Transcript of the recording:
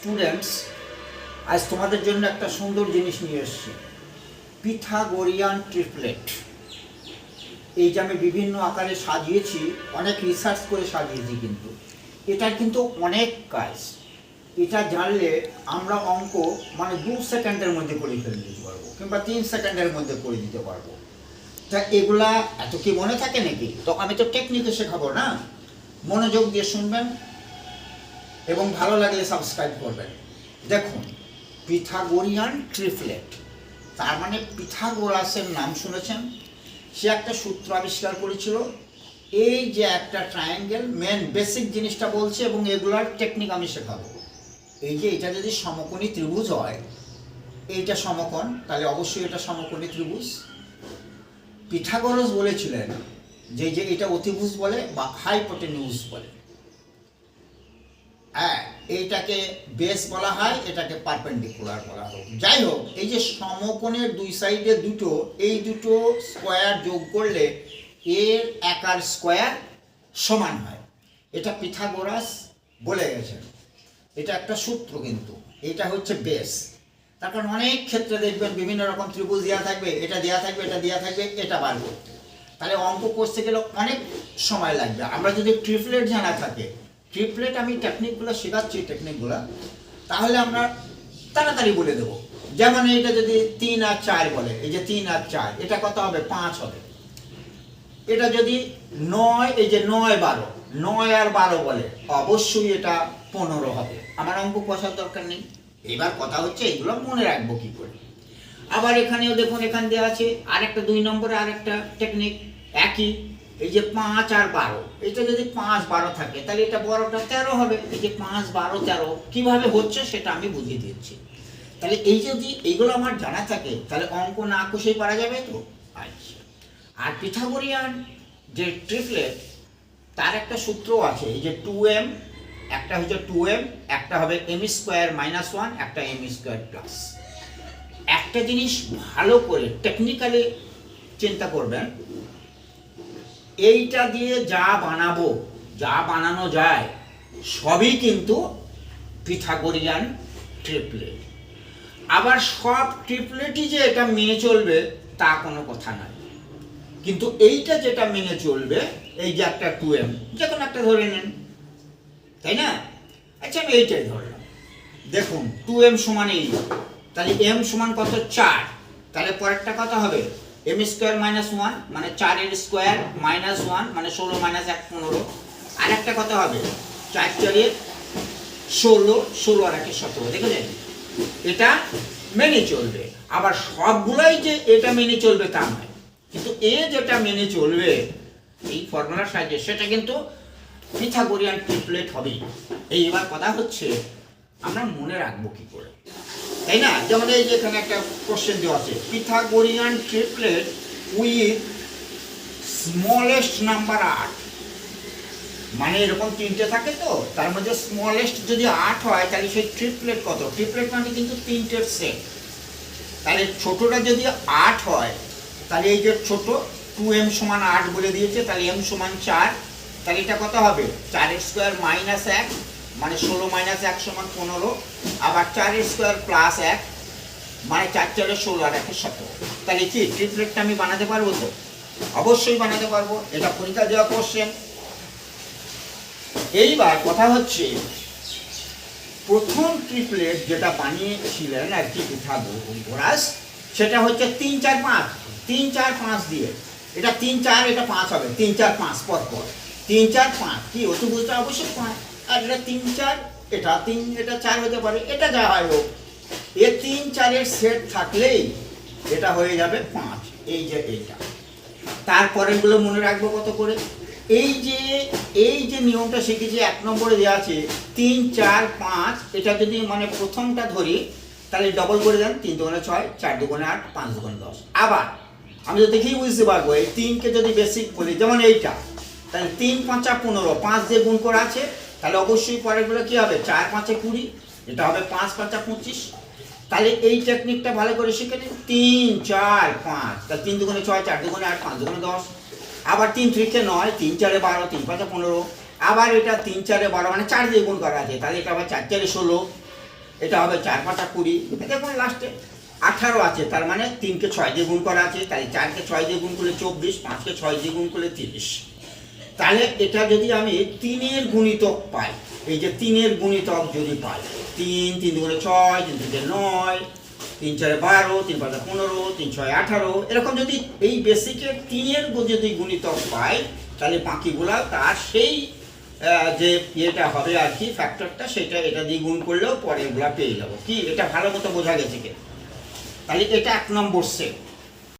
Students আজ তোমাদের জন্য একটা সুন্দর জিনিস নিয়ে এসেছি। Pythagorean triplet. এই যে আমি বিভিন্ন আকারে সাজিয়েছি, অনেক রিসার্চ করে সাজিয়েছি কিন্তু। এটার কিন্তু অনেক কাজ। এটা জানলে আমরা অঙ্ক মানে দু সেকেন্ডের মধ্যে করে ফেলে দিতে পারব, কিংবা তিন সেকেন্ডের মধ্যে করে দিতে পারব। তা এগুলা এত কি মনে থাকে নাকি? তো আমি তো টেকনিকে শেখাবো না। মনোযোগ দিয়ে শুনবেন। এবং ভালো লাগলে সাবস্ক্রাইব করবেন। দেখুন, পিথাগোরিয়ান ট্রিফলেট। তার মানে পিথাগোরাসের নাম শুনেছেন? সে একটা সূত্র আবিষ্কার করেছিল। এই যে একটা ট্রায়াঙ্গেল মেন বেসিক জিনিসটা বলছে এবং এগুলার টেকনিক আমি শেখাবো। এই যে এটা যদি সমকোণী ত্রিভুজ হয়, এইটা সমকোণ, তাহলে অবশ্যই এটা সমকোণী ত্রিভুজ। পিথাগোরাস বলেছিলেন যে যে এটা অতিভুজ বলে বা হাইপোটেনিউজ বলে। এইটাকে বেস বলা হয়, এটাকে পারপেন্ডিকুলার বলা হোক। যাই হোক, এই যে সমকোণের দুই সাইডে দুটো, এই দুটো স্কোয়ার যোগ করলে এর একার স্কোয়ার সমান হয়। এটা পিথাগোরাস বলে গেছেন। এটা একটা সূত্র কিন্তু। এটা হচ্ছে বেস তার কারণ অনেক ক্ষেত্রে দেখবেন বিভিন্ন রকম ত্রিভুজ দেওয়া থাকবে, এটা দেওয়া থাকবে, এটা দেওয়া থাকবে, এটা বার করতে। তাহলে অঙ্ক করতে গেলে অনেক সময় লাগবে। আমরা যদি ট্রিপলেট জানা থাকে ট্রিপলেট আমি টেকনিকগুলো শেখাচ্ছি টেকনিকগুলো তাহলে আমরা তাড়াতাড়ি বলে দেবো। যেমন এইটা যদি তিন আর চার বলে, এই যে তিন আর চার, এটা কত হবে? পাঁচ হবে। এটা যদি নয়, এই যে নয় বারো, নয় আর বারো বলে, অবশ্যই এটা পনেরো হবে। আমার অঙ্ক কষার দরকার নেই। এবার কথা হচ্ছে, এগুলো মনে রাখব কি করে? আবার এখানেও দেখুন, এখান দিয়ে আছে আরেকটা দুই নম্বরে আরেকটা টেকনিক একই। এই যে পাঁচ আর বারো, এটা যদি পাঁচ বারো থাকে, তাহলে এটা বড়টা তেরো হবে। এই যে পাঁচ বারো তেরো, কীভাবে হচ্ছে সেটা আমি বুঝিয়ে দিচ্ছি। তাহলে এই যদি এইগুলো আমার জানা থাকে, তাহলে অঙ্ক না কষেই পারা যাবে তো? আচ্ছা। আর পিথাগোরিয়ান যে ট্রিপলেট, তার একটা সূত্র আছে, এই যে টু এম একটা হচ্ছে টু এম একটা হবে এম স্কোয়ার মাইনাস ওয়ান একটা এম স্কোয়ার প্লাস একটা জিনিস ভালো করে টেকনিক্যালি চিন্তা করবেন এইটা দিয়ে যা বানাবো, যা বানানো যায়, সবই কিন্তু পিথাগোরিয়ান ট্রিপলেট। আবার সব ট্রিপলেটই যে এটা মেনে চলবে, তা কোনো কথা নয়। কিন্তু এইটা যেটা মেনে চলবে, এই যে একটা টু এম, যে কোনো একটা ধরে নেন। তাই না? আচ্ছা আমি এইটাই ধরলাম। দেখুন, টু এম সমান এই, তাহলে এম সমান কত? চার। তাহলে পরেরটা কত হবে? এম স্কোয়ার মাইনাস ওয়ান মানে চারের স্কোয়ার মাইনাস ওয়ান মানে ষোলো মাইনাস এক পনেরো। আর একটা কত হবে? চার চারের ষোলো ষোলো আর একে সতেরো, দেখেছেন? এটা মেনে চলবে। আবার সবগুলাই যে এটা মেনে চলবে তা নয়। কিন্তু এ যেটা মেনে চলবে, এই ফর্মুলার সাহায্যে, সেটা কিন্তু পিথাগোরিয়ান ট্রিপলেট হবেই। এই এবার কথা হচ্ছে, আমরা মনে রাখব কি করে? তাই না? যেমন এই যে এখানে একটা কোশ্চেন দেওয়া আছে Pythagorean triplet with smallest number আট। মানে এরকম তিনটে থাকে তো, তার মধ্যে স্মলেস্ট যদি আট হয়, তাহলে সেই ট্রিপলেট কত? ট্রিপলেট মানে কিন্তু তিনটের সেট তাহলে ছোটটা যদি আট হয়, তাহলে এই যে ছোট টু এম সমান আট বলে দিয়েছে, তাহলে এম সমান চার। তাহলে এটা কত হবে? চারের স্কোয়ার মাইনাস এক। মানে ষোলো মাইনাস এক সমান পনেরো, আবার চার স্কোয়ার প্লাস এক মানে চার চারের ষোলো আর একের সতেরো। তাহলে কি ট্রিপলেটটা আমি বানাতে পারব তো? অবশ্যই বানাতে পারব, এটা পরীক্ষা দেওয়া কোশ্চেন এইবার কথা হচ্ছে, প্রথম ট্রিপলেট যেটা বানিয়েছিলেন আর কি পিথাগোরাস সেটা হচ্ছে তিন চার পাঁচ, তিন চার পাঁচ দিয়ে। এটা তিন চার, এটা পাঁচ হবে, তিন চার পাঁচ পর পর তিন চার পাঁচ, কি, অতিভুজটা অবশ্যই পাঁচ। আর এটা তিন চার, এটা তিন, এটা চার হতে পারে, এটা যা হয় হোক। এ তিন চারের সেট থাকলেই এটা হয়ে যাবে পাঁচ, এই যে এইটা। তারপরেরগুলো মনে রাখব কত করে? এই যে এই যে নিয়মটা শিখেছি এক নম্বরে দেওয়া আছে, তিন, চার, পাঁচ, এটা যদি মানে প্রথমটা ধরি, তাহলে ডবল করে দেন, তিন দুগুণে ছয়, চার দুগুণে আট, পাঁচ দুগুণে দশ। আবার, আমি তো দেখেই বুঝতে পারব, এই তিনকে যদি বেসিক বলি, যেমন এইটা, তাহলে তিন, পাঁচা পনেরো, পাঁচ দিয়ে গুণ করা আছে তাহলে অবশ্যই পরেরগুলো কী হবে? চার, পাঁচে কুড়ি, এটা হবে পাঁচ, পাঁচা পঁচিশ। তাহলে এই টেকনিকটা ভালো করে শিখে নিন। তিন, চার, পাঁচ। তাহলে তিন দুগুণে ছয়, চার দুগুণে আট, পাঁচ দুগুণে দশ। আবার তিন ত্রিকে নয়, তিন চারে বারো, তিন পাঁচে পনেরো। আবার এটা তিন চারে বারো মানে চার দিয়ে গুণ করা আছে। তাহলে এটা আবার চার চারে ষোলো। এটা হবে চার, পাঁচা কুড়ি। দেখুন লাস্টে আঠারো আছে, তার মানে তিনকে ছয় দিয়ে গুণ করা আছে। তাই চারকে ছয় দিয়ে গুণ করলে চব্বিশ, পাঁচকে ছয় দিয়ে গুণ করলে তিরিশ। তাহলে এটা যদি আমি তিনের গুণিতক পাই, এই যে তিনের গুণিতক যদি পাই, তিন তিন দুগুণে ছয়, তিন তিনটে নয়, তিন চারে বারো, তিন পাঁচে পনেরো, তিন ছয় আঠারো, এরকম যদি এই বেসিকের তিনের যদি গুণিতক পাই, তাহলে বাকিগুলা তার সেই যে ইয়েটা হবে আর কি ফ্যাক্টরটা সেটা এটা দিয়ে গুণ করলেও পরে এগুলা পেয়ে যাব। কি? এটা ভালো মতো বোঝা গেছে কি? তাহলে এটা এক নম্বর সেট